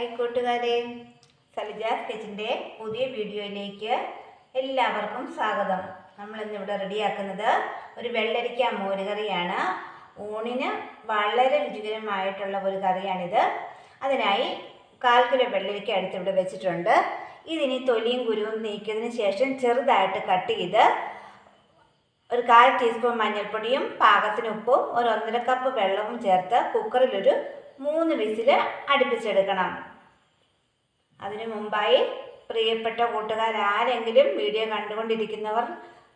Hi കൂട്ടുകാരെ സലിജ സ്കെച്ചിന്റെ പുതിയ വീഡിയോയിലേക്ക് എല്ലാവർക്കും സ്വാഗതം. നമ്മളിന്നിവിടെ റെഡിയാക്കുന്നത് ഒരു വെള്ളരിക്ക മോരുകറിയാണ്. ഊണിന് വളരെ രുചികരമായിട്ടുള്ള ഒരു കറിയാണിത്. അതിനായി കാൽ കിലോ വെള്ളരിക്ക അടുത്തിവിടെ വെച്ചിട്ടുണ്ട്. ഇതിനി തൊലിയും കുരുവും നീക്കിയതിന് ശേഷം ചെറുതായിട്ട് കട്ട് ചെയ്ത് ഒരു കാൽ ടീസ്പൂൺ മഞ്ഞൾപ്പൊടിയും പാകത്തിന് ഉപ്പും ഒരു ഒന്നര കപ്പ് വെള്ളവും ചേർത്ത് കുക്കറിലൊരു മൂന്ന് വിസിൽ അടുപ്പിച്ചെടുക്കണം. അതിനു മുമ്പായി പ്രിയപ്പെട്ട കൂട്ടുകാർ ആരെങ്കിലും വീഡിയോ കണ്ടുകൊണ്ടിരിക്കുന്നവർ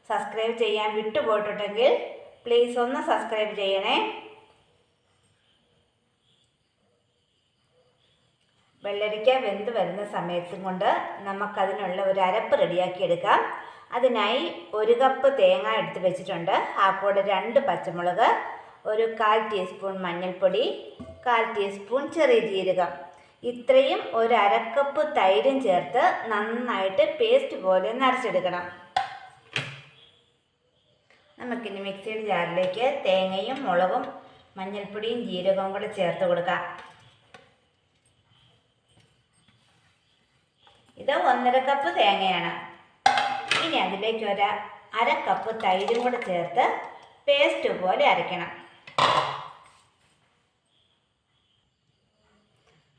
സബ്സ്ക്രൈബ് ചെയ്യാൻ വിട്ടുപോയിട്ടുണ്ടെങ്കിൽ പ്ലീസ് ഒന്ന് സബ്സ്ക്രൈബ് ചെയ്യണേ. വെള്ളരിക്ക വെന്ത് വരുന്ന സമയത്തും കൊണ്ട് നമുക്കതിനുള്ള ഒരു അരപ്പ് റെഡിയാക്കി എടുക്കാം. അതിനായി ഒരു കപ്പ് തേങ്ങ എടുത്ത് വെച്ചിട്ടുണ്ട്. ആ കൂടെ രണ്ട് പച്ചമുളക് ഒരു കാൽ ടീസ്പൂൺ മഞ്ഞൾപ്പൊടി കാൽ ടീസ്പൂൺ ചെറിയ ജീരകം. ഇത്രയും ഒരു അരക്കപ്പ് തൈരും ചേർത്ത് നന്നായിട്ട് പേസ്റ്റ് പോലെ നരച്ചെടുക്കണം. നമുക്കിനി മിക്സിയുടെ ജാറിലേക്ക് തേങ്ങയും മുളകും മഞ്ഞൾപ്പൊടിയും ജീരകവും കൂടെ ചേർത്ത് കൊടുക്കാം. ഇത് ഒന്നര കപ്പ് തേങ്ങയാണ്. ഇനി അതിലേക്ക് ഒരു അര കപ്പ് തൈരും കൂടെ ചേർത്ത് പേസ്റ്റ് പോലെ അരയ്ക്കണം.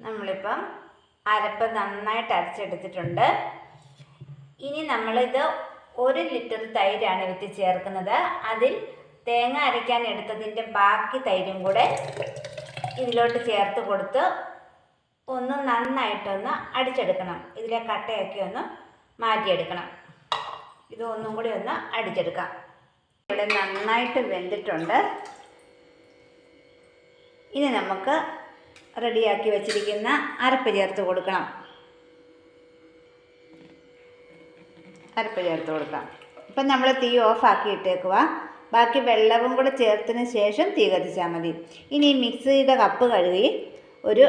നമ്മളിപ്പം അരപ്പ് നന്നായിട്ട് അരച്ചെടുത്തിട്ടുണ്ട്. ഇനി നമ്മളിത് ഒരു ലിറ്റർ തൈരാണ് വിറ്റ് ചേർക്കുന്നത്. അതിൽ തേങ്ങ അരയ്ക്കാൻ എടുത്തതിന്റെ ബാക്കി തൈരും കൂടെ ഇതിലോട്ട് ചേർത്ത് കൊടുത്ത് ഒന്ന് നന്നായിട്ടൊന്ന് അടിച്ചെടുക്കണം. ഇതിലെ കട്ടയൊക്കെ ഒന്ന് മാറ്റിയെടുക്കണം. ഇത് ഒന്നും കൂടി ഒന്ന് അടിച്ചെടുക്കാം. ഇവിടെ നന്നായിട്ട് വെന്തിട്ടുണ്ട്. ഇനി നമുക്ക് റെഡിയാക്കി വെച്ചിരിക്കുന്ന അരപ്പ് ചേർത്ത് കൊടുക്കണം. അരപ്പ് ചേർത്ത് കൊടുക്കാം. ഇപ്പം നമ്മൾ തീ ഓഫാക്കി ഇട്ടേക്കുക ബാക്കി വെള്ളവും കൂടെ ചേർത്തതിന് ശേഷം തീ കത്തിച്ചാൽ മതി. ഇനി മിക്സിയുടെ കപ്പ് കഴുകി ഒരു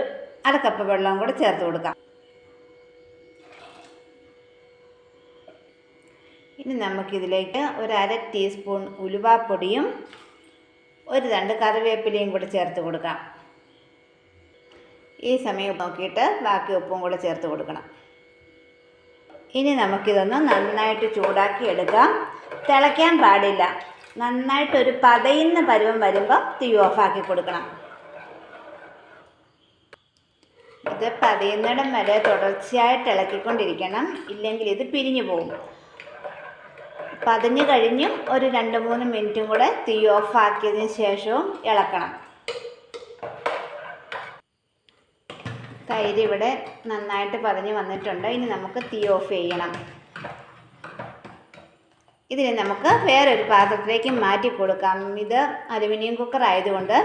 അര കപ്പ് വെള്ളവും കൂടെ ചേർത്ത് കൊടുക്കാം. ഇനി നമുക്കിതിലേക്ക് ഒരു അര ടീസ്പൂൺ ഉലുവാപ്പൊടിയും ഒരു രണ്ട് കറിവേപ്പിലയും കൂടെ ചേർത്ത് കൊടുക്കാം. ഈ സമയം നോക്കിയിട്ട് ബാക്കി ഉപ്പും കൂടെ ചേർത്ത് കൊടുക്കണം. ഇനി നമുക്കിതൊന്ന് നന്നായിട്ട് ചൂടാക്കി എടുക്കാം. തിളയ്ക്കാൻ പാടില്ല. നന്നായിട്ടൊരു പതയുന്ന പരുവം വരുമ്പോൾ തീ ഓഫാക്കി കൊടുക്കണം. ഇത് പതയുന്നിടം വരെ തുടർച്ചയായിട്ട് ഇളക്കിക്കൊണ്ടിരിക്കണം ഇല്ലെങ്കിൽ ഇത് പിരിഞ്ഞു പോകും പതിഞ്ഞു കഴിഞ്ഞും ഒരു രണ്ട് മൂന്ന് മിനിറ്റും കൂടെ തീ ഓഫാക്കിയതിന് ശേഷവും ഇളക്കണം. തൈര് ഇവിടെ നന്നായിട്ട് പതഞ്ഞ് വന്നിട്ടുണ്ട്. ഇനി നമുക്ക് തീ ഓഫ് ചെയ്യണം. ഇതിനെ നമുക്ക് വേറൊരു പാത്രത്തിലേക്ക് മാറ്റി കൊടുക്കാം. ഇത് അലുമിനിയം കുക്കർ ആയതുകൊണ്ട്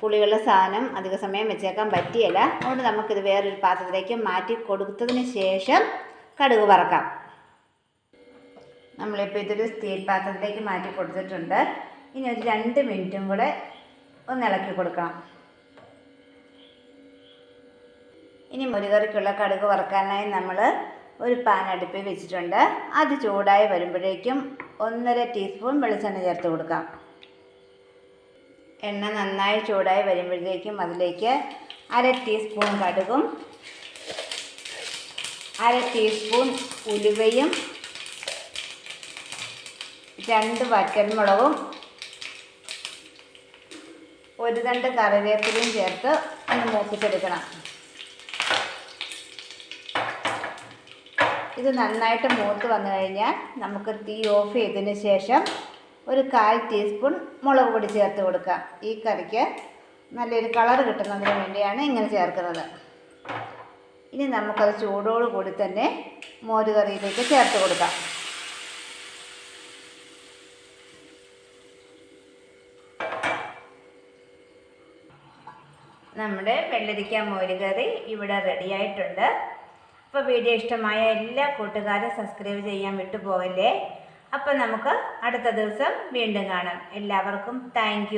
പുളിയുള്ള സാധനം അധിക സമയം വെച്ചേക്കാൻ പറ്റിയല്ല. അതുകൊണ്ട് നമുക്കിത് വേറൊരു പാത്രത്തിലേക്ക് മാറ്റി കൊടുത്തതിന് ശേഷം കടുക് വറക്കാം. നമ്മളിപ്പോൾ ഇതൊരു സ്റ്റീൽ പാത്രത്തിലേക്ക് മാറ്റി കൊടുത്തിട്ടുണ്ട്. ഇനി ഒരു രണ്ട് മിനിറ്റും കൂടെ ഒന്ന് ഇളക്കി കൊടുക്കണം. ഇനി മുരുകറിക്കുള്ള കടുക് വറക്കാനായി നമ്മൾ ഒരു പാൻ അടുപ്പിൽ വെച്ചിട്ടുണ്ട്. അത് ചൂടായി വരുമ്പോഴേക്കും ഒന്നര ടീസ്പൂൺ വെളിച്ചെണ്ണ ചേർത്ത് കൊടുക്കാം. എണ്ണ നന്നായി ചൂടായി വരുമ്പോഴേക്കും അതിലേക്ക് അര ടീസ്പൂൺ കടുകും അര ടീസ്പൂൺ ഉലുവയും രണ്ട് വറ്റൽമുളകും ഒരു രണ്ട് കറിവേപ്പിലയും ചേർത്ത് ഒന്ന് മൂപ്പിച്ചെടുക്കണം. ഇത് നന്നായിട്ട് മൂത്ത് വന്നു കഴിഞ്ഞാൽ നമുക്ക് തീ ഓഫ് ചെയ്തതിന് ശേഷം ഒരു കാൽ ടീസ്പൂൺ മുളക് പൊടി ചേർത്ത് കൊടുക്കാം. ഈ കറിക്ക് നല്ലൊരു കളർ കിട്ടുന്നതിന് വേണ്ടിയാണ് ഇങ്ങനെ ചേർക്കുന്നത്. ഇനി നമുക്കത് ചൂടോട് കൂടി തന്നെ മോര് കറിയിലേക്ക് ചേർത്ത് കൊടുക്കാം. നമ്മുടെ വെള്ളരിക്ക മോരുകറി ഇവിടെ റെഡി ആയിട്ടുണ്ട്. അപ്പോൾ വീഡിയോ ഇഷ്ടമായ എല്ലാ കൂട്ടുകാരും സബ്സ്ക്രൈബ് ചെയ്യാൻ വിട്ടുപോകല്ലേ? അപ്പോൾ നമുക്ക് അടുത്ത ദിവസം വീണ്ടും കാണാം. എല്ലാവർക്കും താങ്ക്